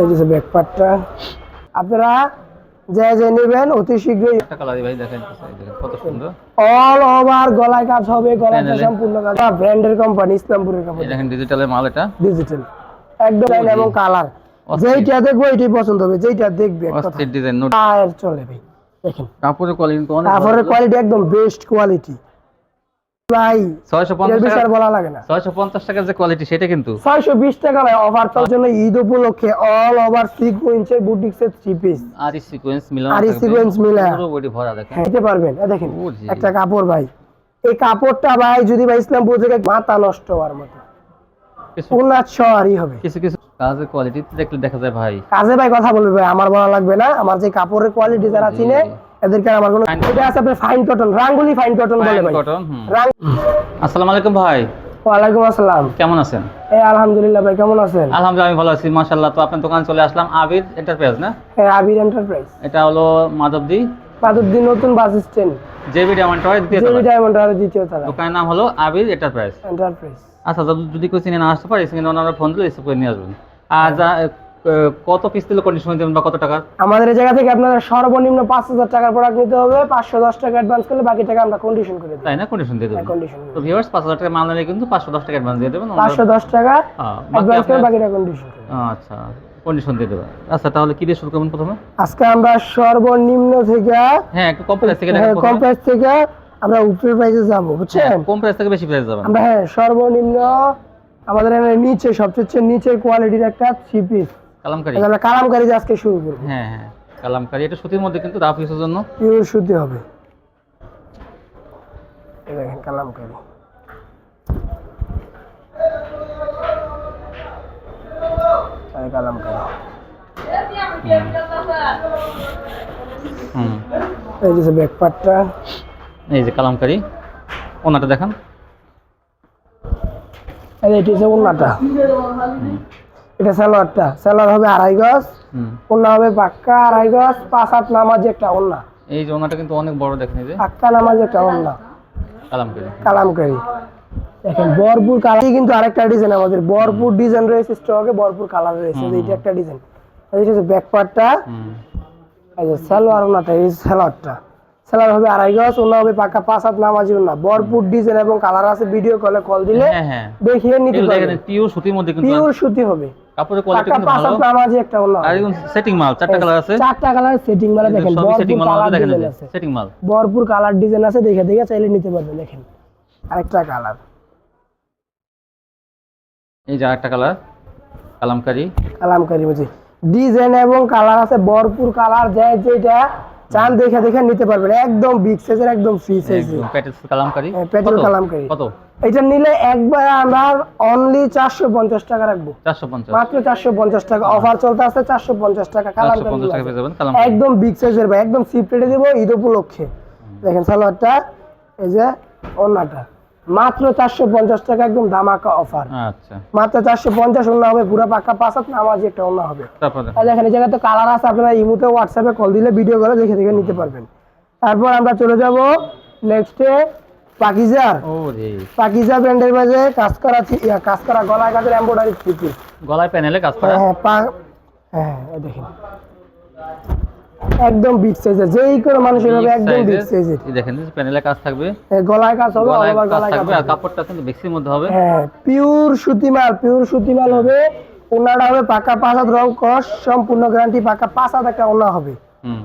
এই যে ব্যাক পার্টটা আপনারা যে যে নেবেন অতি শীঘ্রই ভাই দেখেন কত সুন্দর। অল ওভার গলায় কাজ হবে গলায় সম্পূর্ণ কাজ। ব্র্যান্ডের কোম্পানি ইসলামপুরের কোম্পানি দেখেন ডিজিটালের মাল এটা। ডিজিটাল একদম এবং কালার যেইটা দেখব এটাই পছন্দ হবে। যেইটা দেখবে ডিজাইন চলে ভাই। দেখেন। কাপড়ের কোয়ালিটি অনেক কাপড়ের কোয়ালিটি একদম বেস্ট কোয়ালিটি ভাই ছয়শো এর পঞ্চাশ বিষয়ে টাকা বলা লাগে না। ছয়শো পঞ্চাশ যে কোয়ালিটি সেটা কিন্তু। ছয়শো বিশ টাকা ভাই অফার চলার জন্য ঈদ উপলক্ষে অল ওভার সিকুয়েন্সের বুটিক্সের থ্রি পিস আর সিকোয়েন্স মিলানো আরি থাকবে। মিলা। পুরো বডি ভরা দেখেন। নিতে পারবেন। দেখেন একটা কাপড় ভাই। এই কাপড়টা ভাই যদি ভাই ইসলামপুর থেকে মাথা নষ্ট হওয়ার মতো। কিছু উন্নাত শহরই হবে। কিছু কিছু কাজের কোয়ালিটি দেখলে দেখা যায় ভাই। কাজে ভাই কথা বলবে ভাই আমার বলা লাগবে না। আমার যে কাপড়ের কোয়ালিটি যারা। চিনে এদেরকে আমার কোনো এটা আছে আপনার fine cotton Rangoli fine cotton বলে ভাই। কটন আসসালামু আলাইকুম ভাই। ওয়ালাইকুম আসসালাম। কেমন আছেন? এই আলহামদুলিল্লাহ ভাই কেমন আছেন? আলহামদুলিল্লাহ আমি ভালো আছি মাশাআল্লাহ। তো আপনার দোকান চলে আসলাম আবির এন্টারপ্রাইজ না? হ্যাঁ আবির এন্টারপ্রাইজ এটা হলো মাধবদি। বাদুদ্দিন নতুন bus stand. JB diamond toy দিয়ে জেবি ডায়মন্ড আর দ্বিতীয় তলা দোকানের নাম হলো আবির এন্টারপ্রাইজ এন্টারপ্রাইজ আচ্ছা যদি- কেউ চিনে না আসতে পারে সেখানে ওনারা ফোন দিলে রিসিভ করে নিয়ে আসবেন। আর যা এ, কত পিস দিলে কন্ডিশন দেবেন বা কত টাকা? আমাদের এই জায়গা থেকে আপনারা সর্বনিম্ন পাঁচ হাজার টাকার প্রোডাক্ট নিতে হবে। পাঁচশো দশ টাকা অ্যাডভান্স করলে বাকি টাকা আমরা কন্ডিশন করে দিই তাই না? কন্ডিশন দিয়ে দেবেন কন্ডিশন তো ভিউয়ার্স পাঁচ হাজার টাকা মাল নিলে কিন্তু পাঁচশো দশ টাকা অ্যাডভান্স দিয়ে দেবেন। ওনারা- পাঁচশো দশ টাকা হ্যাঁ, অ্যাডভান্স করে আপনার- বাকিটা কন্ডিশন আচ্ছা কন্ডিশন দিয়ে দেবেন। আচ্ছা তাহলে কি দিয়ে শুরু করবেন প্রথমে? আজকে আমরা সর্বনিম্ন থেকে হ্যাঁ একটু কম প্রাইস থেকে হ্যাঁ, কম প্রাইস থেকে আমরা উপরের প্রাইসে যাব বুঝছেন? হ্যাঁ, কম প্রাইস থেকে বেশি প্রাইস যাবেন। আমরা হ্যাঁ সর্বনিম্ন আমাদের এখানে নিচে সবচেয়ে নিচের কোয়ালিটির একটা থ্রি পিস কালামকারি? আমরা কালামকারি আজকে শুরু করব। হ্যাঁ হ্যাঁ কালামকারি। এটা সুতির মধ্যে কিন্তু রাফ ইউজের জন্য। পিওর সুতি হবে। দেখেন কালামকারি। কালামকারি। হুম এই যে ব্যাক পার্টটা এই যে কালামকারি। ওনাটা দেখান। এই যে হুম। এটা সালোয়ারটা। সালোয়ার হবে আড়াই গজ ওন্না হবে পাক্কা আড়াই গজ পাঁচ হাত নামাজি একটা ওন্না এই যে ওনাটা কিন্তু অনেক বড় দেখেন এই যে। পাক্কা নামাজি একটা ওন্না কালামকারি। কালামকারি। দেখেন বরপুর কালার। কিন্তু আরেকটা ডিজাইন আমাদের। বরপুর ডিজাইন রয়েছে স্টকে বরপুর কালার রয়েছে। এইটা একটা ডিজাইন এইটা হচ্ছে ব্যাক পার্টটা এই যে সালোয়ার ওনাটা এই সালোয়ারটা। সালোয়ার হবে আড়াই গজ ওনা হবে পাক্কা পাঁচ হাত নামাজি ওনা বরপুর ডিজাইন এবং কালার আছে ভিডিও কলে কল দিলে হ্যাঁ হ্যাঁ। দেখিয়ে নিতে পারবেন। পিওর সুতির মধ্যে কিন্তু পিওর সুতি হবে। কাপড়ের কোয়ালিটি কিন্তু ভালো। একটা ওনা আর এরকম সেটিং মাল চারটা কালার আছে? চারটা কালার সেটিং মানে দেখেন সবই সেটিং মাল কালার দেখেন সেটিং মাল। ভরপুর কালার ডিজাইন আছে দেখে দেখে চাইলে নিতে পারবেন দেখেন। আরেকটা কালার এই যে আরেকটা কালার কালামকারি। কালামকারি বলছি। ডিজাইন এবং কালার আছে ভরপুর কালার যে যেটা চান দেখে দেখে নিতে পারবেন একদম বিগ সাইজের একদম ফ্রি একদম প্যাটেল কালামকারি। হ্যাঁ, প্যাটেল কত? কালামকারি। কত? এটা নিলে একবার আমরা অনলি চারশো পঞ্চাশ টাকা রাখব। চারশো পঞ্চাশ। মাত্র চারশো পঞ্চাশ টাকা। অফার চলতে আছে চারশো পঞ্চাশ টাকা। চারশো পঞ্চাশ টাকা পেয়ে যাবেন কালামকারি। একদম বিগ সাইজের ভাই। একদম সিপ দেব ঈদ উপলক্ষে। দেখেন সালোয়ারটা এই যে অন্যটা মাত্র চারশো পঞ্চাশ টাকা একদম ধামাকা অফার আচ্ছা। মাত্র চারশো পঞ্চাশ অন্য হবে পুরো পাক্কা পাঁচ হাত নামাজি একটা অন্য হবে। আর দেখেন এই জায়গায় তো কালার আছে আপনারা ইমুতে হোয়াটসঅ্যাপে কল দিলে ভিডিও করে দেখে দেখে নিতে পারবেন। তারপর আমরা চলে যাব নেক্সটে পাকিজার। পাকিজা ব্র্যান্ডের মাঝে কাজ করা কাজ করা গলায় কাজের এমব্রয়ডারি থ্রি গলায় প্যানেলে কাজ করা? হ্যাঁ হ্যাঁ দেখেন। একদম বিগ সাইজের যেই কোনো মানুষের হবে একদম বিগ সাইজের এই দেখেন প্যানেলে কাজ থাকবে। গলায় কাজ হবে all গলায় কাজ থাকবে আর কাপড়টা কিন্তু বেক্সির মধ্যে হবে। হ্যাঁ পিওর সুতিমাল পিওর সুতিমাল হবে। ওনাটা হবে পাকা পাঁচ হাত রং কস সম্পূর্ণ গ্যারান্টি পাকা পাঁচ হাত একটা ওনা হবে। হুম।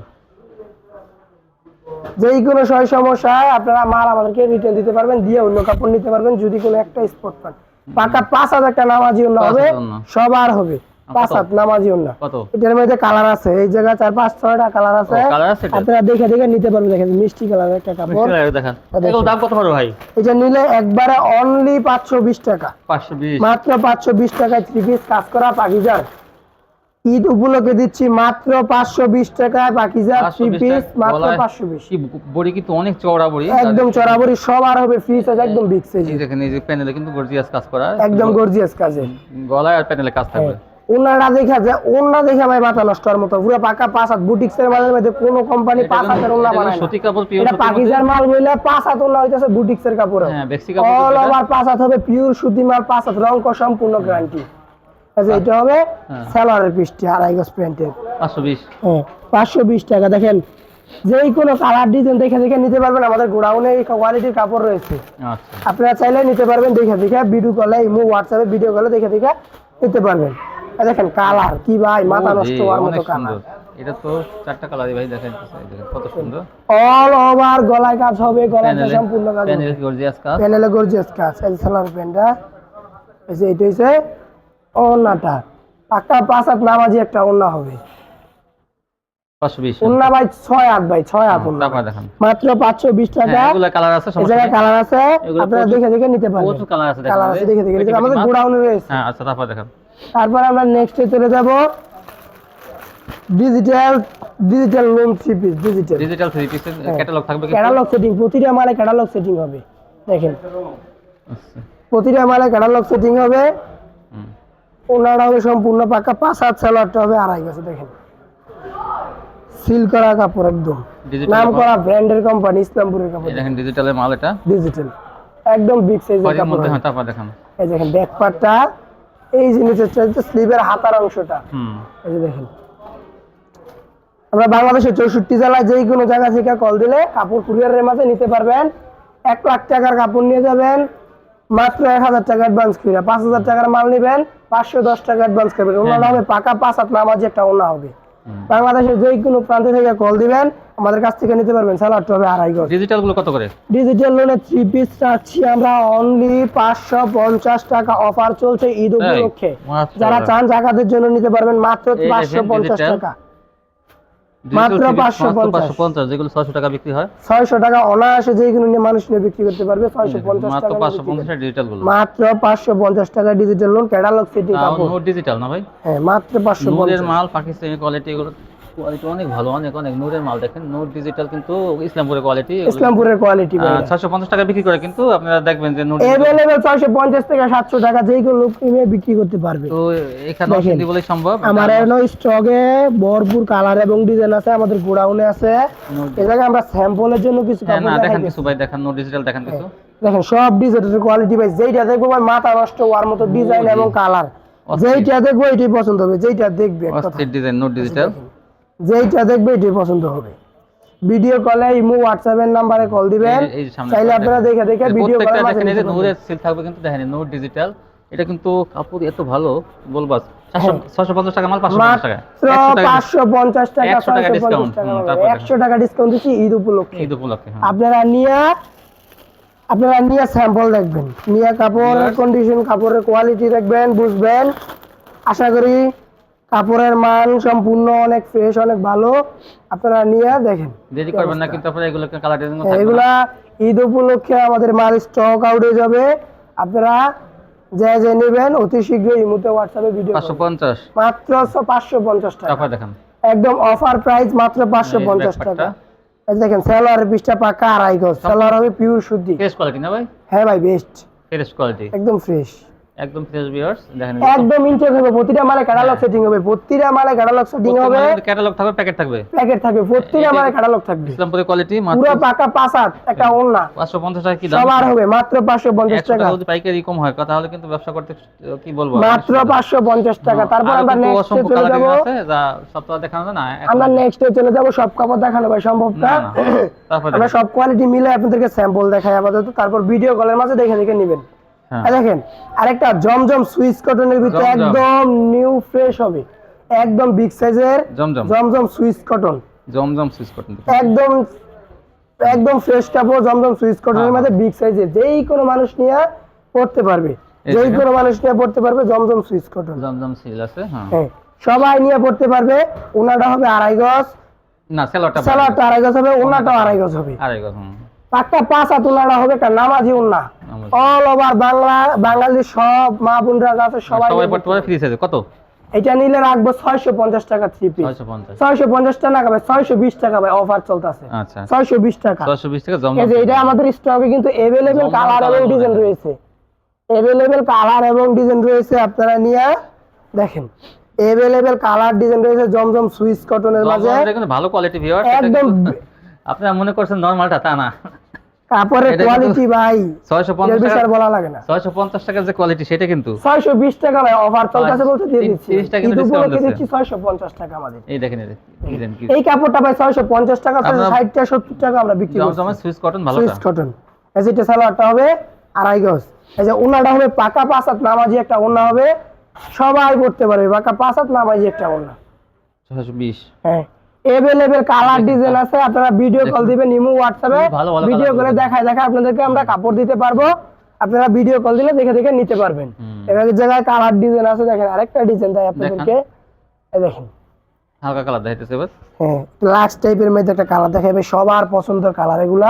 যেই কোনো সয় সমস্যায় আপনারা মাল আমাদেরকে রিটেল দিতে পারবেন দিয়ে অন্য কাপড় নিতে পারবেন যদি কোনো একটা স্পট পান। পাকা পাঁচ হাত একটা নামাজি ওনা হবে সবার হবে। পাঁচ হাত নামাজি ওনা কত? এটার মধ্যে কালার আছে এই জায়গায় চার পাঁচ ছয়টা কালার আছে। ও, colour আছে এটার? আপনারা দেখে দেখে নিতে পারবেন দেখেন মিষ্টি কালার একটা কাপড়। মিষ্টি লাগে দেখান। দেখেন। এগুলো দাম কত পড়বে ভাই? এটা নিলে একবারে অনলি পাঁচশো বিশ টাকা। পাঁচশো বিশ। মাত্র পাঁচশো বিশ টাকায় থ্রি পিস কাজ করা পাকিজার। ঈদ উপলক্ষে দিচ্ছি মাত্র পাঁচশো বিশ টাকায় থ্রি পিস মাত্র গলায়- পাঁচশো বিশ। কি বড়ি কিন্তু অনেক চওড়া বড়ি। একদম চড়াবড়ি সবার হবে ফ্রি সাইজ একদম বিগ সাইজ দেখেন এই যে প্যানেলে কিন্তু গর্জিয়াস কাজ করা। একদম গর্জিয়াস কাজে। গলায় আর প্যানেলে কাজ থাকবে। ওনারা দেখা যায় ওনা দেখে ভাই মাথা নষ্ট হওয়ার মতো। পুরো পাকা পাঁচ হাত বুটিক্স এর মাঝে মধ্যে কোনো কোম্পানি পাঁচ হাতের ওনা বানায়। সুতি কাপড় পিওর এটা পাকিজার মাল বইলে পাঁচ হাত ওনা হইতেছে বুটিক্স এর কাপড়। হ্যাঁ বেক্সি কাপড় অল ওভার পাঁচ হাত হবে পিওর সুতি মাল পাঁচ হাত রং কস সম্পূর্ণ গ্যারান্টি আচ্ছা এটা হবে হ্যাঁ। সালোয়ারের পিসটি আড়াই গজ প্যান্টের। পাঁচশো বিশ। হ্যাঁ পাঁচশো বিশ টাকা। দেখেন যেই কোনো কালার ডিজাইন দেখে দেখে নিতে পারবেন। আমাদের গোডাউনে এই কোয়ালিটির কাপড় রয়েছে। আচ্ছা। আপনারা চাইলে নিতে পারবেন। দেখে দেখে ভিডিও কলে ইমো হোয়াটসঅ্যাপে ভিডিও কলে দেখে দেখে নিতে পারবেন। দেখেন কালার কি ভাই মাথা নষ্ট হওয়ার মতো কালার। এটা তো চারটা কালারই ভাই দেখেন কত সুন্দর। অল ওভার গলায় কাজ হবে গলায় সম্পূর্ণ কাজ প্যানেল গর্জিয়াস কাজ। প্যানেলে গর্জিয়াস কাজ এই প্যান্টটা এই যে এটা হইছে ওন্নাটা পাক্কা পাঁচ হাত নামাজি একটা ওন্না হবে। পাঁচশো বিশ। ওন্না ভাই ছয় হাত ভাই ছয় হাত ওন্না মাত্র পাঁচশো বিশ টাকা। হ্যাঁ কালার আছে। কালার আপনারা দেখে দেখে নিতে পারবেন কালার আছে দেখেন কালার আছে দেখে দেখে নিতে পারবেন। আমাদের গোডাউনে রয়েছে। হ্যাঁ আচ্ছা তারপর দেখান। তারপর আমরা নেক্সটে চলে যাব digital digital lawn three piece digital digital three হ্যাঁ। ক্যাটালগ থাকবে ক্যাটালগ সেটিং প্রতিটা মালে ক্যাটালগ সেটিং হবে। দেখেন। আচ্ছা প্রতিটা মালে ক্যাটালগ সেটিং হবে। ওনারা হবে সম্পূর্ণ পাকা পাঁচ হাত সালোয়ারটা হবে আড়াই গেছে দেখেন। সিল করা কাপড় একদম। নাম করা ব্র্যান্ডের কোম্পানি ইসলামপুরের কাপড় এই দেখেন ডিজিটালের মাল এটা। ডিজিটাল একদম বিগ সাইজের কাপড়। হ্যাঁ তারপর দেখান। এই দেখেন ব্যাক পার্টটা এই জিনিসটা হচ্ছে স্লিভের হাতার অংশটা। এই যে দেখেন। আমরা বাংলাদেশের চৌষট্টি জেলায় যে কোনো জায়গা থেকে কল দিলে কাপড় কুরিয়ারের মাঝে নিতে পারবেন। এক লাখ টাকার কাপড় নিয়ে যাবেন। মাত্র এক হাজার টাকা অ্যাডভান্স করে পাঁচ হাজার টাকার মাল নেবেন। পাঁচশো দশ টাকা অ্যাডভান্স করবেন। ওনার হবে পাকা পাঁচ হাত নামাজ একটা ওনা হবে। বাংলাদেশের যে কোনো প্রান্ত থেকে কল দিবেন আমাদের কাছ থেকে নিতে পারবেন। স্যালাডটা হবে আড়াই গজ ডিজিটালগুলো কত করে? ডিজিটাল লোনে থ্রি পিস রাখছি আমরা অনলি পাঁচশো পঞ্চাশ টাকা অফার চলছে ঈদ উপলক্ষে। যারা চান জাকাতের জন্য নিতে পারবেন মাত্র পাঁচশো পঞ্চাশ। টাকা। মাত্র three piece 550 পাঁচশো পঞ্চাশ যেগুলো ছয়শো টাকা বিক্রি হয়। ছয়শো টাকা অনায়াসে যেগুলো নিয়ে মানুষ নিয়ে বিক্রি করতে পারবে ছয়শো পঞ্চাশ মাত্র পাঁচশো পঞ্চাশ ডিজিটালগুলো। মাত্র পাঁচশো পঞ্চাশ টাকা ডিজিটাল লোন ক্যাটালগ সিটি কাপড়। ডিজিটাল না ভাই? হ্যাঁ মাত্র পাঁচশো পঞ্চাশ। মাল পাকিস্তানি কোয়ালিটি এগুলো। কোয়ালিটি অনেক ভালো অনেক অনেক। মাল দেখেন নোট ডিজিটাল কিন্তু ইসলামপুরের কোয়ালিটি ইসলামপুরের কোয়ালিটি ছয়শো পঞ্চাশ টাকা বিক্রি করে কিন্তু আপনারা দেখবেন যে নোট থেকে সাতশো টাকা যে কোনো লোক কিনে বিক্রি করতে পারবে। তো এখানে। বলে সম্ভব। আমার এখনও স্টকে ভরপুর কালার এবং ডিজাইন আছে আমাদের গোডাউনে আছে। জায়গায় আমরা স্যাম্পলের জন্য কিছু হ্যাঁ না দেখেন কিছু ভাই দেখেন নোট ডিজিটাল দেখেন কিছু। দেখেন সব ডিজাইনের কোয়ালিটি ভাই যেইটা দেখব ভাই মাথা নষ্ট হওয়ার মতো ডিজাইন এবং কালার যেইটা দেখব এটাই পছন্দ হবে যেইটা দেখবে অস্থির ডিজাইন নোট ডিজিটাল যেইটা দেখবে এটাই পছন্দ হবে। ভিডিও কলে ইমো হোয়াটসঅ্যাপের নাম্বারে কল দিবেন। চাইলে আপনারা দেখে দেখে ভিডিও কলের মাঝে দেখেন পারবেন। সিল থাকবে কিন্তু দেখেন নোট ডিজিটাল এটা কিন্তু কাপড় এত ভালো বলবাস। পঞ্চাশ টাকা মাল টাকা। মাত্র একশো টাকা পাঁচশো পঞ্চাশ টাকা 100 টাকা ডিসকাউন্ট দিচ্ছি ঈদ উপলক্ষে। ঈদ উপলক্ষে হ্যাঁ আপনারা নিয়ে আপনারা নিয়ে স্যাম্পল দেখবেন। নিয়ে কাপড়ের কন্ডিশন কাপড়ের কোয়ালিটি দেখবেন বুঝবেন। আশা করি কাপড়ের মান সম্পূর্ণ অনেক ফ্রেশ অনেক ভালো। আপনারা নিয়ে দেখেন। দেরি করবেন না কিন্তু আপনারা এগুলোকে কালার ডিজাইন থাকবে। এগুলা ঈদ উপলক্ষে আমাদের মাল স্টক আউট হয়ে যাবে। আপনারা যে যে নেবেন অতি শীঘ্রই ইমুতে হোয়াটসঅ্যাপে ভিডিও পাঁচশো পঞ্চাশ। মাত্র পাঁচশো পঞ্চাশ টাকা। তারপর দেখেন। একদম অফার প্রাইস মাত্র পাঁচশো এই যে পঞ্চাশ ব্যাপারটা। টাকা। এই দেখেন স্যালোয়ারের পিসটা পাকা আড়াই গজ। স্যালোয়ার হবে পিওর শুদ্ধি ফ্রেশ কোয়ালিটি না ভাই? হ্যাঁ ভাই বেস্ট ফ্রেশ কোয়ালিটি একদম ফ্রেশ একদম ফ্রেশ ভিউয়ার্স দেখেন একদম ইনটেক হবে প্রতিটা মালে ক্যাটালগ হ্যাঁ। সেটিং হবে প্রতিটা মালে ক্যাটালগ সেটিং হবে। ক্যাটালগ থাকবে প্যাকেট থাকবে। প্যাকেট থাকবে প্রতিটা মালে ক্যাটালগ থাকবে। ইসলামপুরের কোয়ালিটি মাত্র পুরো পাকা পাঁচ একটা ওন্না পাঁচশো পঞ্চাশ টাকা কি দাম? সবার হবে মাত্র পাঁচশো পঞ্চাশ একশো টাকা টাকা। যদি পাইকারি কম হয় তাহলে কিন্তু ব্যবসা করতে কি বলব? মাত্র পাঁচশো পঞ্চাশ টাকা। তারপর আমরা নেক্সটে চলে যাব। আছে যা সপ্তাহ দেখানো না আমরা নেক্সটে চলে যাব সব কাপড় দেখানো ভাই সম্ভব না। তারপর আমরা সব কোয়ালিটি মিলে আপনাদেরকে স্যাম্পল দেখাই আপাতত। তারপর ভিডিও কলের মাঝে দেখে দেখে নেবেন। হ্যাঁ দেখেন আরেকটা জমজম সুইচ কটনের ভিতরে একদম নিউ ফ্রেশ হবে। একদম বিগ সাইজের Zamzam. Swiss cotton. Zamzam swiss cotton একদম একদম ফ্রেশ কাপড় জমজম সুইচ কটনের হ্যাঁ, মধ্যে বিগ সাইজের। যেই কোনো মানুষ নিয়ে পড়তে পারবে যেই কোনো মানুষ নিয়ে পড়তে পারবে Zamzam swiss cotton. Zamzam seal আছে হ্যাঁ। হ্যাঁ সবাই নিয়ে পড়তে পারবে ওনাটা হবে আড়াই গজ। না সেলরটা সালোয়ারটা আড়াই গজ হবে ওনাটাও আড়াই গজ হবে। আরে গো হুম। পাক্কা পাঁচ ওনাটা হবে কারণ নামাজি নামাজি। অল ওভার বাংলা বাঙালি সব মা বোনরা আছে সবাই সবাই পড়তে পারে ফ্রি সাইজে কত? এটা নিলে রাখব ছয়শো পঞ্চাশ টাকা থ্রি পিস ছয়শো পঞ্চাশ। টাকা ভাই ছয়শো বিশ টাকা ভাই অফার চলতেছে। আচ্ছা। ছয়শো বিশ টাকা। ছয়শো বিশ টাকা এই যে এটা আমাদের স্টকে কিন্তু এভেলেবেল কালার এবং ডিজাইন রয়েছে। এভেলেবেল কালার এবং ডিজাইন রয়েছে আপনারা নিয়ে দেখেন। এভেলেবেল কালার ডিজাইন রয়েছে জমজম সুইচ কটনের মাঝে। ভালো কোয়ালিটি ভিউয়ার একদম আপনারা মনে করছেন নরমালটা তা না। কাপড়ের কোয়ালিটি ভাই ছয়শো এর পঞ্চাশ বিষয়ে আর টাকা বলা লাগে না। ছয়শো পঞ্চাশ টাকার যে কোয়ালিটি সেটা কিন্তু ছয়শো বিশ টাকা ভাই অফার চলতেছে বলতে দিয়ে দিচ্ছি। তিরিশ টাকা কিন্তু। দিচ্ছি ছয়শো পঞ্চাশ টাকা আমাদের। এই দেখেন এই কাপড়টা ভাই ছয়শো পঞ্চাশ টাকা আমরা- ষাট টাকা সত্তর টাকা আমরা বিক্রি করছি। জমজমের সুইচ কটন ভালো সুইস কটন সালোয়ারটা হবে আড়াই গজ। এই যে ওনাটা হবে পাকা পাঁচ হাত নামাজি একটা ওনা হবে। সবাই পড়তে পারবে পাকা পাঁচ হাত নামাজি একটা ওনা। ছয়শো বিশ। হ্যাঁ। এভেলেবেল কালার ডিজাইন আছে আপনারা ভিডিও কল দিবেন ইমো হোয়াটসঅ্যাপে ভিডিও করে দেখায় দেখায় আপনাদেরকে আমরা কাপড় দিতে পারব। আপনারা ভিডিও কল দিলে দেখে দেখে নিতে পারবেন। এবার জায়গায় কালার ডিজাইন আছে দেখেন আরেকটা ডিজাইন তাই আপনাদেরকে। এই দেখেন। হালকা কালার দেখাইতেছে এবার। হ্যাঁ লাক্স টাইপের মধ্যে একটা কালার দেখাবে সবার পছন্দের কালার এগুলা।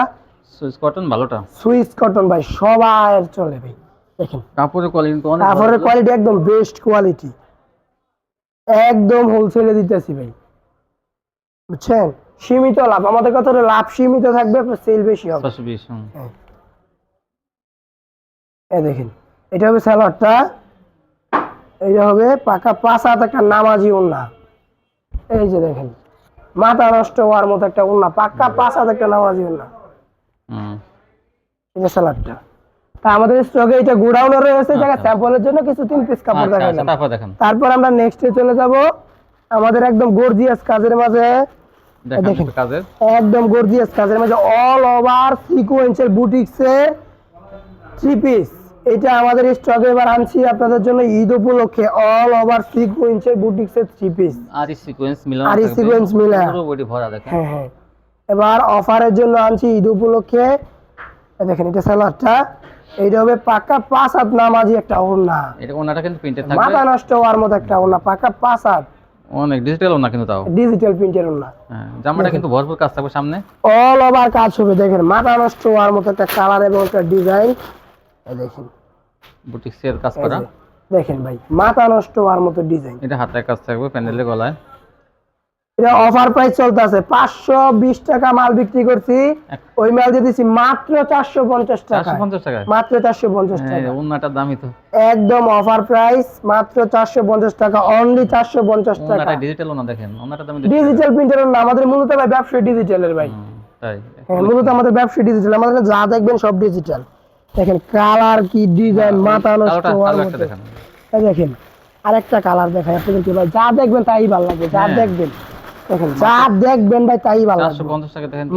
সুইচ কটন ভালোটা। সুইস কটন ভাই সবার চলে ভাই। দেখেন। কাপড়ের কোয়ালিটি কাপড়ের কোয়ালিটি একদম বেস্ট কোয়ালিটি একদম হোলসেলে দিতেছি ভাই। বুঝছেন? সীমিত লাভ। আমাদের কথা হলো লাভ সীমিত থাকবে সেল বেশি হবে। এই দেখেন এটা হবে স্যালাডটা এটা হবে পাকা পাঁচ হাত একটা নামাজি উন্না। এই যে দেখেন মাথা নষ্ট হওয়ার মতো একটা উন্না পাক্কা পাঁচ হাত একটা নামাজি উন্না। যে স্যালাডটা তা আমাদের স্টকে এটা গোডাউনে রয়েছে জায়গা স্যাম্পলের জন্য কিছু তিন পিস কাপড় আচ্ছা, আচ্ছা, তারপর দেখেন। তারপর আমরা নেক্সটে চলে যাব। আমাদের একদম গর্জিয়াস কাজের মাঝে দেখেন। কাজের। একদম গর্জিয়াস কাজের অল ওভার সিকোয়েন্সের বুটিক্সের থ্রি পিস এটা আমাদের স্টকে এবার আনছি আপনাদের জন্য ঈদ উপলক্ষে অল ওভার সিকোয়েন্সের বুটিক্সের থ্রি পিস আর সিকোয়েন্স মিলানো আরি sequence মিলা। পুরো বডি ভরা দেখেন। হ্যাঁ হ্যাঁ। এবার অফারের জন্য আনছি ঈদ উপলক্ষে। দেখেন এটা স্যালাডটা এইটা হবে পাকা পাঁচ হাত নামাজি একটা ওড়না। এটা ওনাটা কিন্তু প্রিন্টেড থাকবে। মাথা নষ্ট হওয়ার মতো একটা ওড়না পাকা পাঁচ হাত। অনেক ডিজিটাল না কিন্তু তাও? ডিজিটাল প্রিন্টের না। হ্যাঁ জামাটা কিন্তু ভরপুর কাজ থাকবে সামনে। অল ওভার কাজ হবে দেখেন। মাথা নষ্ট হওয়ার মতো একটা কালার এবং একটা ডিজাইন দেখেন। সেল কাজ করা। দেখেন ভাই মাথা নষ্ট হওয়ার মতো ডিজাইন এটা হাতের কাজ থাকবে প্যানেলে গলায়। এটা অফার প্রাইস চলতেছে। পাঁচশো বিশ টাকা মাল বিক্রি করছি। ওই মাল দিয়ে দিচ্ছি মাত্র চারশো পঞ্চাশ টাকা। টাকায়? মাত্র চারশো পঞ্চাশ হ্যাঁ টাকা। দামই তো। একদম অফার প্রাইস মাত্র চারশো পঞ্চাশ টাকা। অনলি চারশো পঞ্চাশ টাকা। ডিজিটাল ওনা দেখেন। ডিজিটাল প্রিন্টার না আমাদের মূলত ভাই ব্যবসায়ী ডিজিটালের ভাই। হ্যাঁ মূলত আমাদের ব্যবসায়ী ডিজিটাল আমাদের যা দেখবেন সব ডিজিটাল দেখেন কালার কি ডিজাইন মাথা নষ্ট হওয়ার মতো। একটা দেখেন। দেখেন আরেকটা কালার দেখাই আপনাদেরকে ভাই। যা দেখবেন তাই ভালো লাগবে যা হ্যাঁ। দেখবেন। যা দেখবেন ভাই তাই ভালো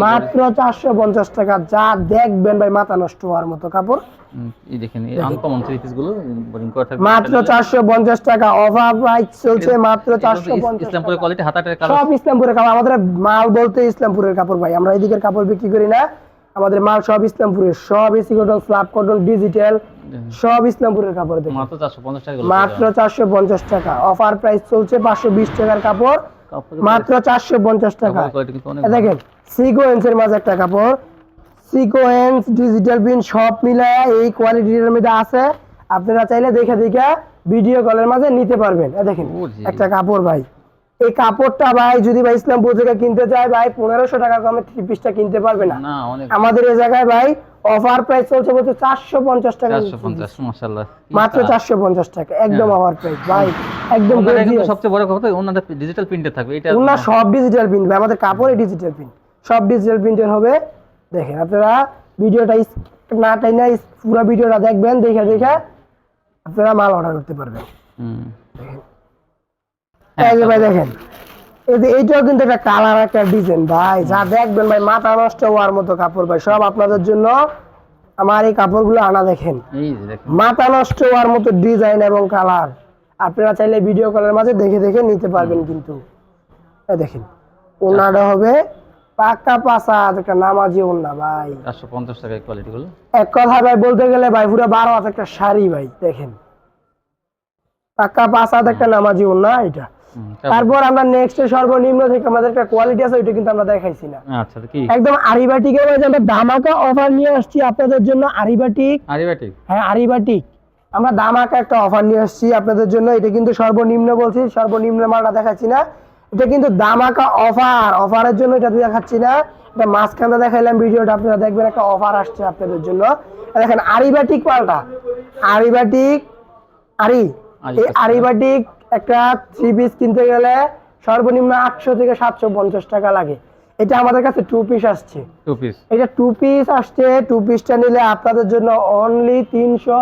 মাত্র চারশো পঞ্চাশ টাকা যা দেখবেন ভাই মাথা নষ্ট হওয়ার মতো কাপড়। মাত্র চারশো পঞ্চাশ টাকা অফার প্রাইস চলছে মাত্র চারশো পঞ্চাশ ইসলামপুরের কোয়ালিটি হাতাটের কালার সব ইসলামপুরের কাপড় আমাদের মাল বলতে ইসলামপুরের কাপড় ভাই। আমরা এদিকের কাপড় বিক্রি করি না আমাদের মাল সব ইসলামপুরের। সব AC cotton slab cotton digital সব ইসলামপুরের কাপড় মাত্র চারশো পঞ্চাশ টাকা মাত্র চারশো পঞ্চাশ টাকা অফার প্রাইস চলছে পাঁচশো বিশ টাকার কাপড়। মাত্র চারশো পঞ্চাশ টাকা। দেখেন সিকোয়েন্সের মাঝে একটা কাপড়। সিকোয়েন্স ডিজিটাল প্রিন্ট সব মিলায় এই কোয়ালিটির মধ্যে আছে। আপনারা চাইলে দেখে দেখে ভিডিও কলের মাঝে নিতে পারবেন। দেখেন একটা কাপড় ভাই। এই কাপড়টা ভাই যদি ভাই ইসলামপুর থেকে কিনতে চায় ভাই পনেরোশো টাকা কমে থ্রি পিসটা কিনতে পারবে না। আমাদের এই জায়গায় ভাই অফার প্রাইস চলছে বলতে চারশো পঞ্চাশ টাকা চারশো পঞ্চাশ মাসাল্লাহ মাত্র চারশো পঞ্চাশ টাকা একদম হ্যাঁ। অফার প্রাইস ভাই একদম সবচেয়ে বড় কথা ওনাটা ডিজিটাল প্রিন্টে থাকবে এটা ওনার সব ডিজিটাল প্রিন্ট ভাই আমাদের কাপড়ে ডিজিটাল প্রিন্ট সব ডিজিটাল প্রিন্টের হবে। দেখেন আপনারা ভিডিওটা না টাই না পুরো ভিডিওটা দেখবেন দেখে দেখে আপনারা মাল অর্ডার করতে পারবেন। হুম। ভাই দেখেন। এইটাও কিন্তু একটা কালার একটা ডিজাইন ভাই। যা দেখবেন ভাই মাথা নষ্ট হওয়ার মতো কাপড় ভাই। সব আপনাদের জন্য আমার এই কাপড়গুলো আনা দেখেন। মাথা নষ্ট হওয়ার মতো ডিজাইন এবং কালার আপনারা চাইলে ভিডিও কলের মাঝে দেখে দেখে নিতে পারবেন কিন্তু। দেখেন ওনাটা হবে পাক্কা পাসা একটা নামাজি ওনা ভাই। চারশো পঞ্চাশ টাকার কোয়ালিটি গুলো এক কথা ভাই বলতে গেলে ভাই পুরো বারো হাত একটা শাড়ি ভাই দেখেন। পাঁচ হাত একটা নামাজি ওনা এটা। তারপর আমরা নেক্সট সর্বনিম্ন থেকে আমাদের একটা কোয়ালিটি আছে ওইটা কিন্তু আমরা দেখাইছি না। আচ্ছা কি? একদম আরিবাটিকের মধ্যে আমরা দামাকা অফার নিয়ে আসছি আপনাদের জন্য আরিবাটিক আরিবাটিক হ্যাঁ আরিবাটিক আমরা দামাকা একটা অফার নিয়ে আসছি আপনাদের জন্য এটা কিন্তু সর্বনিম্ন বলছি সর্বনিম্ন মালটা দেখাচ্ছি না। এটা কিন্তু দামাকা অফার অফারের জন্য এটা দেখাচ্ছি না। এটা মাঝখানে দেখাইলাম ভিডিওটা আপনারা দেখবেন একটা অফার আসছে আপনাদের জন্য। দেখেন আরিবাটিক পাল্টা আরিবাটিক আরি আরি এই আরিবাটিক একটা থ্রি পিস কিনতে গেলে সর্বনিম্ন আটশো থেকে সাতশো পঞ্চাশ টাকা লাগে। এটা আমাদের কাছে টু পিস আসছে। টু পিস এটা টু পিস আসছে টু পিসটা নিলে আপনাদের জন্য অনলি তিনশো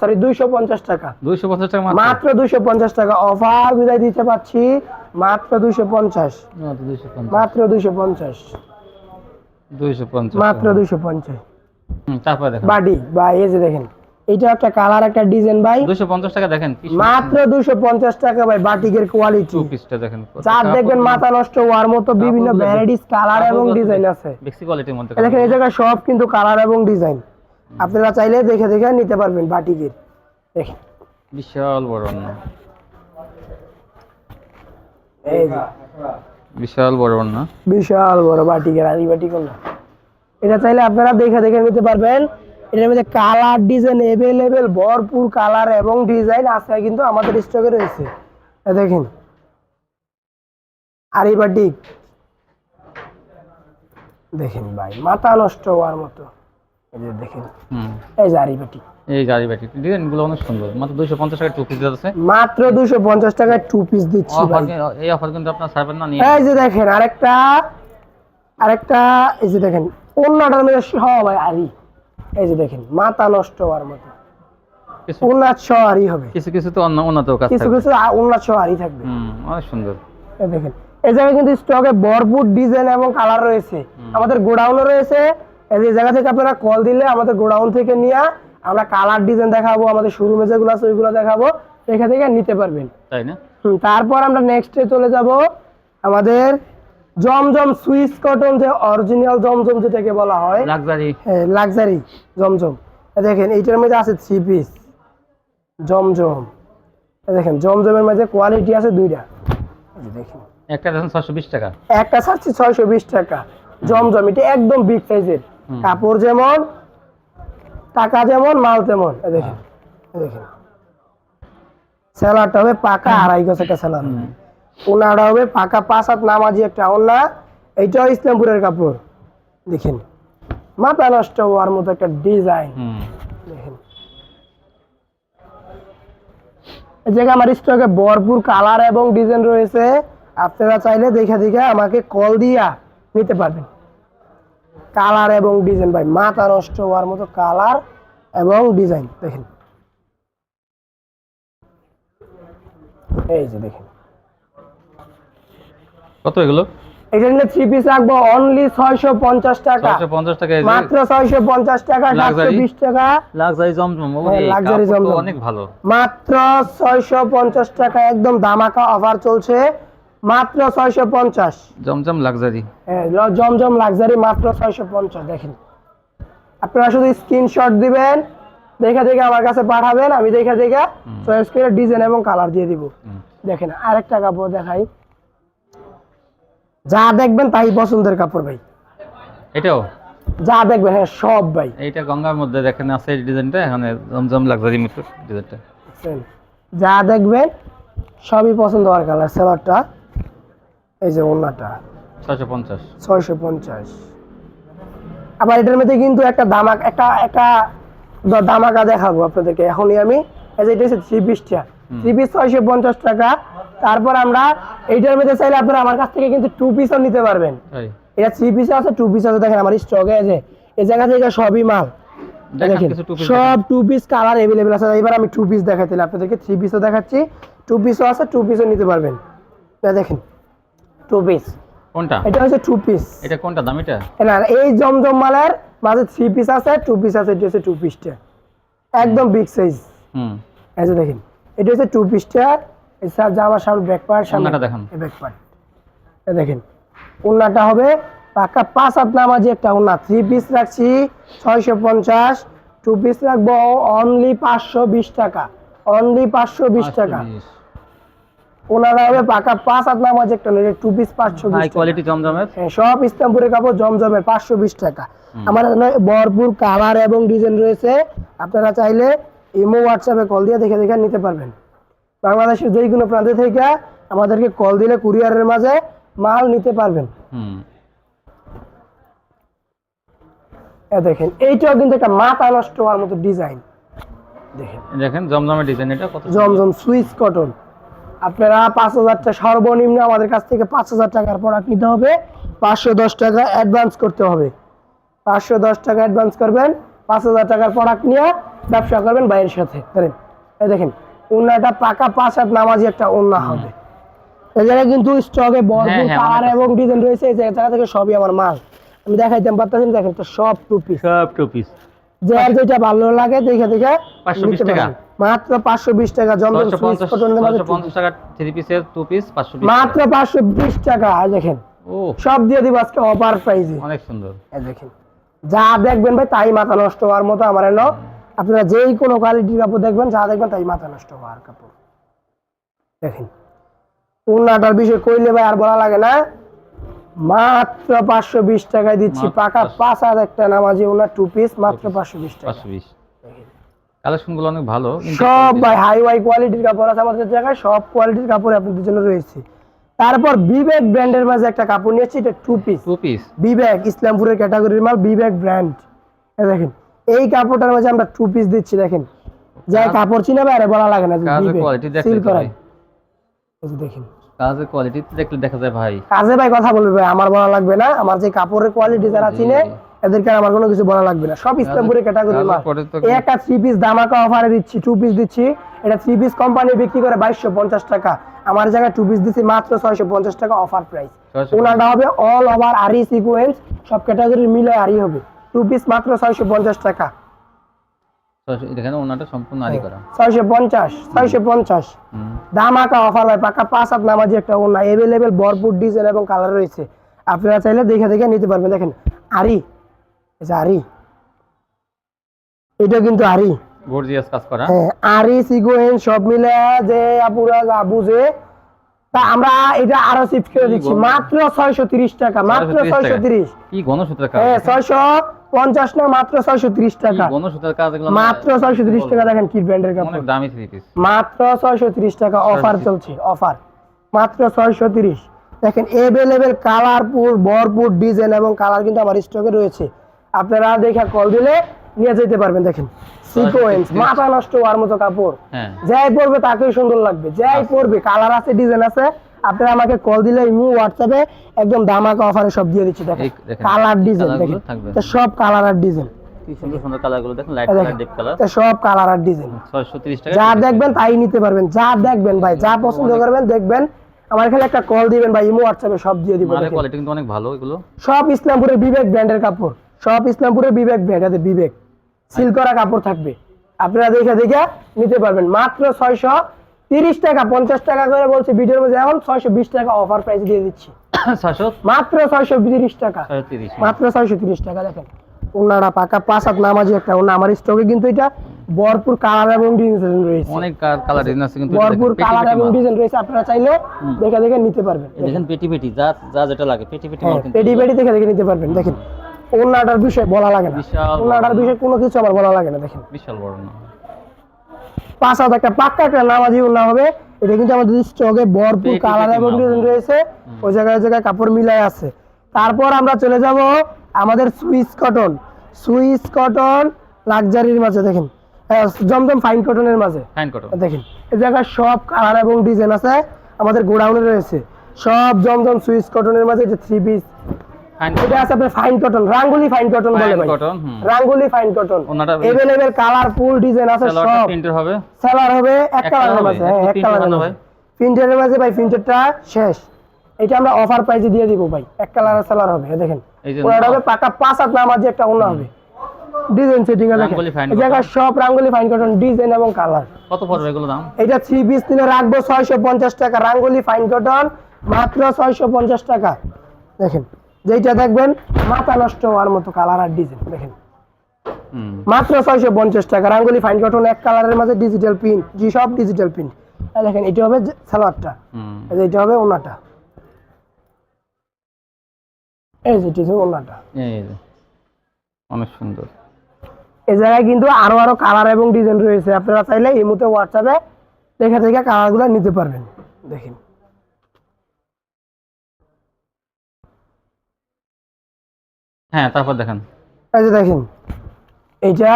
সরি দুইশো পঞ্চাশ টাকা। দুইশো পঞ্চাশ টাকা মাত্র? দুইশো পঞ্চাশ টাকা। অফার বিদায় দিতে পারছি মাত্র দুইশো পঞ্চাশ। মাত্র দুইশো পঞ্চাশ। মাত্র দুইশো পঞ্চাশ। মাত্র দুইশো পঞ্চাশ। তারপরে বাডি বা এই যে দেখেন। এটা একটা কালার একটা ডিজাইন ভাই। দুইশো পঞ্চাশ টাকা দেখেন মাত্র দুইশো পঞ্চাশ টাকা ভাই বাটিকের কোয়ালিটি পিসটা দেখেন কাপড়- দেখবেন মাথা নষ্ট হওয়ার মতো বিভিন্ন ভ্যারাইটিস কালার এবং ডিজাইন আছে। কোয়ালিটির মধ্যে দেখেন এই জায়গায় সব কিন্তু কালার এবং ডিজাইন আপনারা চাইলে দেখে দেখে নিতে পারবেন বাটিকের। দেখেন। বিশাল বড় অন্য। এই বিশাল বড় অন্য। বিশাল বড় বাটিকের আর বাটিক এটা চাইলে আপনারা দেখে দেখে নিতে পারবেন। এটার মধ্যে কালার ডিজাইন এভেলেবেল ভরপুর কালার এবং ডিজাইন আছে কিন্তু আমাদের স্টকে রয়েছে। দেখেন। আর এই বাটিক দেখেন ভাই মাথা নষ্ট হওয়ার মতো। এই যে দেখেন। এই যে আরিবাটিক এই গাড়ি ব্যাটি ডিজাইনগুলো অনেক সুন্দর। মাত্র দুইশো পঞ্চাশ টাকা টু পিস আছে। মাত্র দুশো পঞ্চাশ টাকায় টু পিস দিচ্ছি ভাই। এই অফার কিন্তু আপনার ছাড়বেন না নিয়ে এই যে দেখেন আরেকটা আরেকটা এই যে দেখেন অন্যটার মধ্যে সহ ভাই আরি এই যে দেখেন মাথা নষ্ট হওয়ার মতো। কিছু উন্নাত হবে। কিছু কিছু তো অন্য উন্নত কাজ কিছু কিছু উন্নাত সহ থাকবে। অনেক সুন্দর। এই দেখেন এই জায়গায় কিন্তু স্টকে ভরপুর ডিজাইন এবং কালার রয়েছে। আমাদের গোডাউনও রয়েছে। এই জায়গা থেকে আপনারা কল দিলে আমাদের গোডাউন থেকে নিয়ে আমরা কালার ডিজাইন দেখাবো আমাদের শোরুমে যেগুলো আছে ওইগুলো দেখাবো। এখান থেকে নিতে পারবেন। তাই না? তারপর আমরা নেক্সটে চলে যাব আমাদের জমজম সুইস কটন যে অরিজিনাল জমজম যেটাকে বলা হয়। লাক্সারি হ্যাঁ লাক্সারি জমজম। দেখেন এইটার মধ্যে আছে থ্রি পিস জমজম। দেখেন জমজমের মধ্যে কোয়ালিটি আছে দুইটা। দেখেন। একটা দেখুন ছশো বিশ টাকা। একটা ছাড়ছি ছয়শো বিশ টাকা। জমজম এটা একদম বিগ সাইজের কাপড় যেমন টাকা যেমন মাল তেমন। দেখেন দেখেন। স্যালাডটা হবে পাকা আড়াই গজ একটা স্যালাড। ওনাটা হবে পাকা পাঁচ হাত নামাজি একটা ওনা। এইটাও ইসলামপুরের কাপড়। দেখেন মাথা নষ্ট হওয়ার মতো একটা ডিজাইন। দেখেন। এই জায়গায় আমার স্টকে ভরপুর কালার এবং ডিজাইন রয়েছে। আপনারা চাইলে দেখে দেখে আমাকে কল দিয়া নিতে পারবেন। কালার এবং ডিজাইন ভাই মাথা নষ্ট হওয়ার মতো কালার এবং ডিজাইন। দেখেন। এই যে দেখেন। কত এগুলো? থ্রি পিস রাখব অনলি ছয়শো পঞ্চাশ টাকা। ছশো পঞ্চাশ টাকা মাত্র ছয়শো পঞ্চাশ টাকা সাতশো Luxury? বিশ টাকা। লাক্সারি জমজম হ্যাঁ, luxury জমজম। অনেক ভালো। মাত্র ছয়শো পঞ্চাশ টাকা একদম অফার চলছে। মাত্র ছয়শো পঞ্চাশ। জমজম লাক্সারি জমজম লাক্সারি মাত্র ছয়শো পঞ্চাশ দেখেন। আপনারা শুধু স্ক্রিনশট দিবেন দেখে দেখে আমার কাছে পাঠাবেন আমি দেখে দেখে চয়েস করে ডিজাইন এবং কালার দিয়ে দিব। দেখেন আরেকটা কাপড় দেখাই। যা দেখবেন তাই পছন্দের কাপড় ভাই। এটাও? যা দেখবেন হ্যাঁ সব ভাই। এইটা গঙ্গার মধ্যে দেখেন আছে এই ডিজাইনটা এখানে জমজম লাক্সারি মতো ডিজাইনটা? যা দেখবেন সবই পছন্দ হওয়ার কালার সেলারটা এই যে ওনাটা ছশো পঞ্চাশ। ছয়শো পঞ্চাশ। আবার এটার মধ্যে কিন্তু একটা দামাক একটা একটা দামাকা দেখাবো আপনাদেরকে। এখনই আমি এই যে এটা হচ্ছে থ্রি পিসটা থ্রি পিস ছয়শো পঞ্চাশ টাকা তারপর আমরা এইটার মধ্যে চাইলে আপনারা আমার কাছ থেকে কিন্তু টু পিসও নিতে পারবেন এটা থ্রি পিস আছে টু পিস আছে দেখেন আমার স্টকে আছে এই জায়গা থেকে সবই মাল দেখেন সব টু পিস কালার এভেলেবেল আছে এবার আমি টু পিস দেখাতে আপনাদেরকে থ্রি পিসও দেখাচ্ছি টু পিসও আছে টু পিসও নিতে পারবেন দেখেন টু পিস কোনটা এটা হচ্ছে টু পিস এটা কোনটা দাম এটা না এই জমজম মালের মাঝে থ্রি পিস আছে টু পিস আছে এটা হচ্ছে টু পিসটা একদম বিগ সাইজ হুম এই যে দেখেন এটা হচ্ছে টু পিসটা স্যার জামার সামনে ব্যাক পার্ট দেখান। ব্যাক পার্ট দেখেন হবে পাক্কা পাঁচ হাত নামাজি একটা থ্রি পিস রাখছি ছয়শো পঞ্চাশ। টু পিস রাখব অনলি পাঁচশো বিশ টাকা। অনলি পাঁচশো বিশ টাকা। ওনারা হবে পাকা পাঁচ হাত নামাজি একটা টু পিস পাঁচশো বিশ কোয়ালিটি জমজমের? হ্যাঁ, সব ইসলামপুরের কাপড় জমজমের পাঁচশো বিশ টাকা। আমার ভরপুর কালার এবং ডিজাইন রয়েছে। আপনারা চাইলে ইমো হোয়াটসঅ্যাপে কল দিয়ে দেখে দেখে নিতে পারবেন। বাংলাদেশের যে কোনো প্রান্ত থেকে আমাদেরকে কল দিলে কুরিয়ারের মাঝে মাল নিতে পারবেন। দেখেন এইটাও কিন্তু একটা মাথা নষ্ট হওয়ার মতো ডিজাইন। দেখেন। দেখেন জমজমের ডিজাইন এটা কত জমজম সুইস কটন। আপনারা পাঁচ হাজার টাকা সর্বনিম্ন আমাদের কাছ থেকে পাঁচ হাজার টাকার প্রোডাক্ট নিতে হবে। পাঁচশো দশ টাকা অ্যাডভান্স করতে হবে। পাঁচশো দশ টাকা অ্যাডভান্স করবেন পাঁচ হাজার টাকার প্রোডাক্ট নিয়ে ব্যবসা করবেন বাইরের সাথে। ধরেন এই দেখেন ওনাটা পাকা পাঁচ হাত নামাজি একটা ওনা হবে। এই জায়গায় কিন্তু স্টকে ভরপুর হ্যাঁ, হ্যাঁ, কালার এবং ডিজাইন রয়েছে এই জায়গা থেকে সবই আমার মাল। আমি দেখাইতাম পারতেছি দেখেন তো সব টু পিস সব টু পিস যার যেটা ভালো লাগে দেখে দেখে 520 টাকা? মাত্র পাঁচশো বিশ টাকা টাকা থ্রি পিসের টু পিস পাঁচশো বিশ মাত্র পাঁচশো বিশ টাকা দেখেন। সব দিয়ে দিব আজকে অফার প্রাইজে অনেক সুন্দর। দেখেন। যা দেখবেন ভাই তাই মাথা নষ্ট হওয়ার মতো আমার এনো আপনারা যেই কোনো কোয়ালিটির কাপড় দেখবেন যা দেখবেন তাই মাথা নষ্ট হওয়ার কাপড়। দেখেন উন্নাটার বিষয় কইলে ভাই আর বলা লাগে না। মাত্র পাঁচশো বিশ টাকায় দিচ্ছি পাকা পাঁচ হাজার একটা নামাজি ওনার টু পিস মাত্র পাঁচশো বিশ টাকা। পাঁচশো বিশ। কালেকশনগুলো অনেক ভালো সব ভাই হাই ওয়াই কোয়ালিটির কাপড় আছে আমাদের জায়গায় সব কোয়ালিটির কাপড় আপনাদের জন্য রয়েছে। তারপর বিবেক ব্র্যান্ডের মাঝে একটা কাপড় নিয়েছি এটা two piece two piece Vivek ইসলামপুরের ক্যাটাগরির মাল বিবেক ব্র্যান্ড। দেখেন এই কাপড়টার মাঝে আমরা টু পিস দিচ্ছি দেখেন। যাই কাপড় চিনে আরে বলা লাগে না কোয়ালিটি ভাই। এই দেখেন। কাজের কোয়ালিটি দেখলে দেখা যায় ভাই। কাজে ভাই কথা বলবে ভাই আমার বলা লাগবে না আমার যে কাপড়ের কোয়ালিটি যারা চিনে এদেরকে আমার কোনো কিছু বলা লাগবে না। সব ইসলামপুরের ক্যাটাগরির কাজের মাল একটা থ্রি পিস দামাকা অফারে দিচ্ছি টু পিস দিচ্ছি। এটা থ্রি পিস কোম্পানি বিক্রি করে বাইশশো পঞ্চাশ টাকা। আমার জায়গায় টু পিস দিচ্ছি মাত্র ছয়শো পঞ্চাশ টাকা অফার প্রাইস 650 ওনাটা হবে অল ওভার আরি সিকোয়েন্স সব ক্যাটাগরির মিলে আরি হবে। টু পিস মাত্র ছয়শো পঞ্চাশ টাকা। এখানে ওনাটা সম্পূর্ণ আরি করা। ছয়শো পঞ্চাশ ছয়শো পঞ্চাশ। হুম। দামাকা অফার পাকা পাঁচ হাত নামাজি একটা ওনা এভেলেবেল ভরপুর ডিজাইন এবং কালার রয়েছে। আপনারা চাইলে দেখে দেখে নিতে পারবেন। দেখেন আরি। আরি। এটা কিন্তু আরি। গর্জিয়াস কাজ করা। হ্যাঁ আরি সিকোয়েন্স সব মিলে যে আপুরা যা বুঝে তা আমরা এটা আরও শিফট করে দিচ্ছি। মাত্র ছয়শো তিরিশ টাকা মাত্র 630 ছয়শো তিরিশ। কি গণসূত্রের কাজ? হ্যাঁ ছয়শো পঞ্চাশ না মাত্র ছয়শো তিরিশ কি টাকা গণসূত্রের কাজ এগুলো? মাত্র টাকা দেখেন কি ব্র্যান্ডের কাপড়। অনেক দামি থ্রি পিস মাত্র ছয়শো তিরিশ টাকা অফার চলছে অফার মাত্র ছয়শো তিরিশ। দেখেন এভেলেবেল কালারপুর ভরপুর ডিজাইন এবং কালার কিন্তু আমার স্টকে রয়েছে। আপনারা দেখে কল দিলে নিয়ে যেতে পারবেন দেখেন। সিকোয়েন্স মাথা নষ্ট হওয়ার মতো কাপড়। হ্যাঁ। যাই পরবে তাকেই সুন্দর লাগবে। যাই পরবে কালার আছে ডিজাইন আছে আপনারা আমাকে কল দিলে ইমু হোয়াটসঅ্যাপে একদম অফারে সব দিয়ে দিচ্ছি দেখেন। কালার ডিজাইন দেখেন। সব কালার আর ডিজাইন সব কালার আর যা দেখবেন তাই নিতে পারবেন। যা দেখবেন ভাই যা পছন্দ করবেন দেখবেন। আমার খালি একটা কল দিবেন ভাই ইমো হোয়াটসঅ্যাপে সব দিয়ে দিব মালের দেখেন। কোয়ালিটি কিন্তু অনেক ভালো এগুলো। সব ইসলামপুরের বিবেক ব্র্যান্ডের কাপড়। সব ইসলামপুরের বিবেক ব্র্যান্ড বিবেক। সিল করা কাপড় থাকবে। আপনারা দেখে দেখে নিতে পারবেন। মাত্র ছয়শো তিরিশ টাকা পঞ্চাশ টাকা করে বলছি ভিডিওর মধ্যে। এখন ছয়শো বিশ টাকা অফার প্রাইস দিয়ে দিচ্ছি। মাত্র ছয়শো তিরিশ টাকা। মাত্র ছয়শো তিরিশ টাকা দেখেন। ওনারা পাকা পাঁচ হাত নামাজি একটা ওনা আমার স্টকে কিন্তু এটা ভরপুর কালার এবং ডিজাইন রয়েছে। অনেক কালার ডিজাইন আছে কিন্তু ভরপুর কালার এবং। ডিজাইন রয়েছে। আপনারা চাইলে দেখে দেখে নিতে পারবেন। দেখেন পেটি পেটি যা যা যেটা লাগে পেটি পেটি হ্যাঁ পেডি পেডি দেখে দেখে নিতে পারবেন। দেখেন ওনাটার বিষয় বলা লাগে না। ওনাটার বিষয়ে কোনো কিছু আমার বলা লাগে না দেখেন। বিশাল বড় না। পাঁচ হাত একটা পাক্কা একটা নামাজি ওনা হবে। এটা কিন্তু আমাদের স্টকে ভরপুর কালার এবং ডিজাইন রয়েছে। ওই জায়গায় জায়গায় কাপড় মিলাই আছে। তারপর আমরা চলে যাব আমাদের সুইস কটন। সুইস কটন লাক্সারির মাঝে দেখেন। জমজম ফাইন কটনের মাঝে। Fine cotton. দেখেন এই জায়গায় সব কালার এবং ডিজাইন আছে। আমাদের গোডাউনে রয়েছে। সব জমজম সুইস কটনের মাঝে যে থ্রি পিস এটা আছে আপনার fine cotton Rangoli fine cotton বলে ভাই। কটন রাঙ্গুলি ফাইন কটন কালারফুল ডিজাইন আছে সব। প্রিন্টের হবে। সেলার হবে এক মাঝে হবে, হ্যাঁ এক মাঝে। মাঝে ভাই প্রিন্টেরটা শেষ। এটা আমরা অফার দিয়ে দিব ভাই। এক কালারের সেলার হবে দেখেন। ওটা হবে পাকা পাঁচ হাত নামার যে একটা অন্য হবে। ডিজাইন সেটিং জায়গায় সব রাঙ্গুলি ফাইন কটন ডিজাইন এবং কালার কত পড়বে এগুলো দাম? এটা থ্রি পিস নিলে রাখব ছয়শো পঞ্চাশ টাকা। রাঙ্গুলি ফাইন কটন মাত্র ছয়শো পঞ্চাশ টাকা। দেখেন। যেইটা দেখবেন মাথা নষ্ট হওয়ার মতো কালার আর ডিজাইন দেখেন। মাত্র ছয়শো পঞ্চাশ টাকা। রাঙ্গুলি ফাইন কটন এক কালারের মাঝে ডিজিটাল পিন জি সব ডিজিটাল পিন দেখেন এটা হবে সালোয়ারটা। এটা হবে ওনাটা এই যে এটা ওনাটা অনেক সুন্দর। এই জায়গায় কিন্তু আরও আরও কালার এবং ডিজাইন রয়েছে। আপনারা চাইলে এই মুহূর্তে হোয়াটসঅ্যাপে দেখে দেখে কালারগুলো নিতে পারবেন। দেখেন। হ্যাঁ তারপর দেখেন। এই যে দেখেন এইটা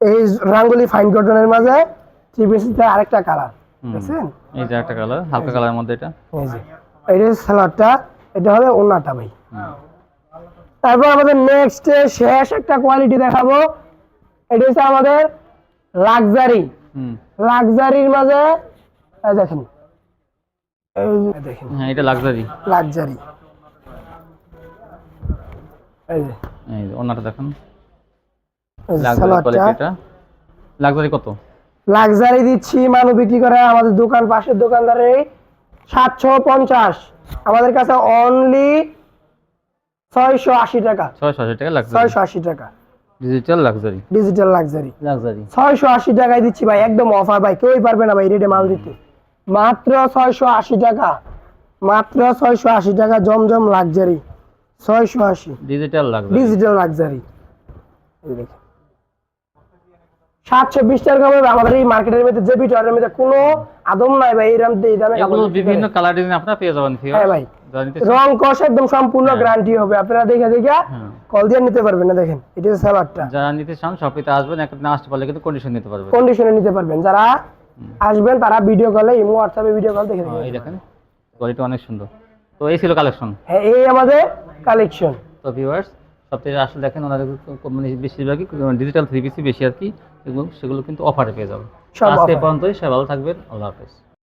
এই রাঙ্গুলি ফাইন কটনের মাঝে থ্রি আরেকটা কালার। দেখছেন? এই যে একটা কালার হালকা কালারের মধ্যে এটা। এই যে হচ্ছে সালোয়ারটা এটা হবে ওনাটা ভাই। তারপর আমাদের নেক্সট শেষ একটা কোয়ালিটি দেখাবো এটা হচ্ছে আমাদের লাক্সারি হুম। লাক্সারির মাঝে এই দেখেন এই দেখেন। হ্যাঁ এটা লাক্সারি লাক্সারি এই যে। এই যে ওনাটা দেখুন। লাক্সারি সালোয়ারটা। কোয়ালিটিটা লাক্সারি কত? লাক্সারি দিচ্ছি মানুষ বিক্রি করে আমাদের দোকান পাশের দোকানদারে সাতশো পঞ্চাশ। আমাদের কাছে অনলি ছয়শো আশি টাকা। ছয়শো আশি টাকা ছয়শো আশি টাকা। Digital luxury digital luxury luxury ছয়শো আশি টাকায় দিচ্ছি ভাই একদম অফার ভাই কেউই পারবে না ভাই রেটে মাল দিতে। মাত্র ছয়শো আশি টাকা। মাত্র ছয়শো আশি টাকা জমজম লাক্সারি ছয়শো আশি। ডিজিটাল ডিজিটাল লাক্সারি সাতশো বিশ টাকা হবে আমাদের এই মার্কেটের মধ্যে যে বিটারের মধ্যে কোনো আদম নাই ভাই এই দাম এই দামে এগুলো বিভিন্ন কালার ডিজাইন আপনারা পেয়ে যাবেন হ্যাঁ ভাই। রং কষ একদম সম্পূর্ণ হ্যাঁ। গ্যারান্টি হবে। আপনারা দেখে দেখে হ্যাঁ। কল দিয়ে নিতে পারবেন না দেখেন। এটা হচ্ছে স্যালাডটা যারা নিতে চান শপিতে আসবেন একটা না আসতে পারলে কিন্তু কন্ডিশন নিতে পারবেন। কন্ডিশনে নিতে পারবেন। যারা আসবেন তারা ভিডিও কলে ইমো হোয়াটসঅ্যাপে ভিডিও কল দেখে হ্যাঁ, এই দেখেন কোয়ালিটি অনেক সুন্দর। তো এই ছিল কালেকশন হ্যাঁ এই আমাদের কালেকশন তো ভিউয়ার্স সবথেকে আসলে দেখেন ওনাদের মানে বেশিরভাগই ডিজিটাল থ্রি পিসি বেশি আর কি। এবং সেগুলো কিন্তু অফারে পেয়ে যাবেন। আজকে পর্যন্তই সবাই ভালো থাকবেন আল্লাহ হাফেজ।